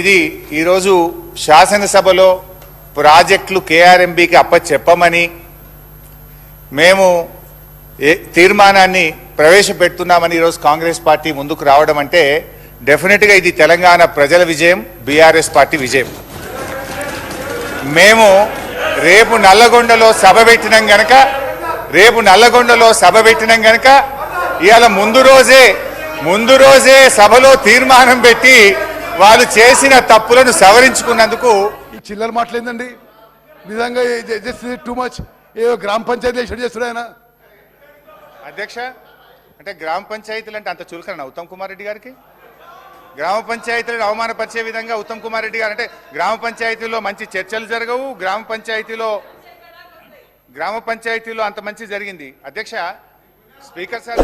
ఇది ఈరోజు శాసనసభలో ప్రాజెక్టులు కేఆర్ఎంబికి అప్పచెప్పమని మేము ఏ తీర్మానాన్ని ప్రవేశపెడుతున్నామని ఈరోజు కాంగ్రెస్ పార్టీ ముందుకు రావడం అంటే డెఫినెట్గా ఇది తెలంగాణ ప్రజల విజయం బీఆర్ఎస్ పార్టీ విజయం. మేము రేపు నల్లగొండలో సభ పెట్టినాం గనక రేపు నల్లగొండలో సభ పెట్టినాం గనక ఇవాళ ముందు రోజే ముందు రోజే సభలో తీర్మానం పెట్టి వాళ్ళు చేసిన తప్పులను సవరించుకున్నందుకు ఈ చిల్లర మాటలేందండి నిజంగా టూ మచ్ ఏదో గ్రామ పంచాయతీ ఎలక్షన్ చేస్తున్నాడు ఆయన. అధ్యక్ష అంటే గ్రామ పంచాయతీలు అంటే అంత చులకన ఉత్తమ్ కుమార్ రెడ్డి గారికి? గ్రామ పంచాయతీలను అవమానపరిచే విధంగా ఉత్తమ్ కుమార్ రెడ్డి గారు అంటే గ్రామ పంచాయతీలో మంచి చర్చలు జరగవు గ్రామ పంచాయతీలో గ్రామ పంచాయతీలో అంత మంచి జరిగింది. అధ్యక్ష స్పీకర్ సార్